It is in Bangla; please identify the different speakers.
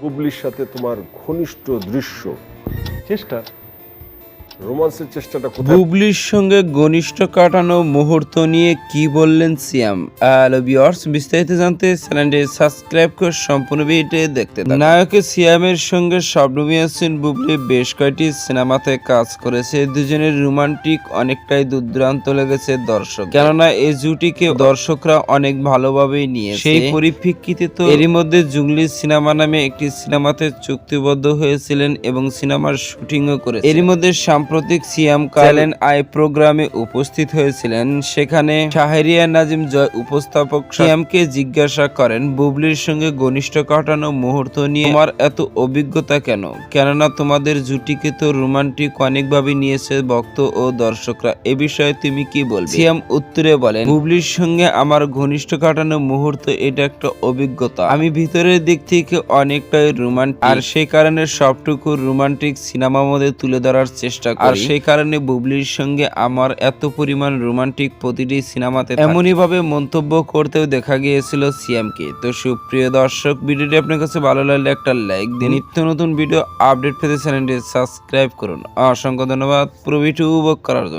Speaker 1: বুবলির সাথে তোমার ঘনিষ্ঠ দৃশ্য। চেষ্টা। রোমান্সের চেষ্টাটা কোথায়?
Speaker 2: বুবলির সঙ্গে ঘনিষ্ঠ কাটানো মুহূর্ত নিয়ে কি বললেন সিয়াম? হ্যালো ভিউয়ার্স বিস্তারিত জানতে চ্যানেলটি সাবস্ক্রাইব করে সম্পূর্ণ ভিডিওটি দেখতে থাকুন। নায়ক সিয়ামের সঙ্গে শবনম ইয়াসিন বুবলি। বেশ কয়েকটি সিনেমাতে কাজ করেছে। দুজনের রোমান্টিক অনেকটাই দুর্দান্ত লেগেছে দর্শক। কেননা এই জুটিকে দর্শকরা অনেক ভালোভাবেই নিয়ে সেই পরিপ্রেক্ষিতে তো এরই মধ্যে জুংলি সিনেমা নামে একটি সিনেমাতে চুক্তিবদ্ধ হয়েছিলেন এবং সিনেমার শুটিংও করে এরই মধ্যে সাম্প্রতিক সিয়াম কালেন আই প্রোগ্রামে উপস্থিত হয়েছিলেন। সেখানে শাহরিয়া নাজিম জয় উপস্থাপক সিয়ামকে জিজ্ঞাসা করেন, বুবলির সঙ্গে ঘনিষ্ঠ কাটানো মুহূর্ত নিয়ে তোমার এত অভিজ্ঞতা কেন? কেননা তোমাদের জুটিকে তো রোমান্টিক অনেকভাবে নিয়েছে ভক্ত ও দর্শকরা। এ বিষয়ে তুমি কি বলবে? সিয়াম উত্তরে বলেন, বুবলির সঙ্গে আমার ঘনিষ্ঠ কাটানো মুহূর্ত এটা একটা অভিজ্ঞতা। আমি ভিতরের দিক থেকে অনেকটাই রোমান্টিক। আর সেই কারণে সবটুকু রোমান্টিক সিনেমা মধ্যে তুলে ধরার চেষ্টা আর সেই কারণে বুবলির সঙ্গে আমার এত পরিমাণ রোমান্টিক প্রতিটি সিনেমাতে এমনই ভাবে মন্তব্য করতেও দেখা গিয়েছিল সিএমকে। তো সুপ্রিয় দর্শক ভিডিওটি আপনার কাছে ভালো লাগলে একটা লাইক দিন নিত্য নতুন ভিডিও আপডেট পেতে চ্যানেলটি সাবস্ক্রাইব করুন। অসংখ্য ধন্যবাদ পুরো ভিডিও উপভোগ করার জন্য।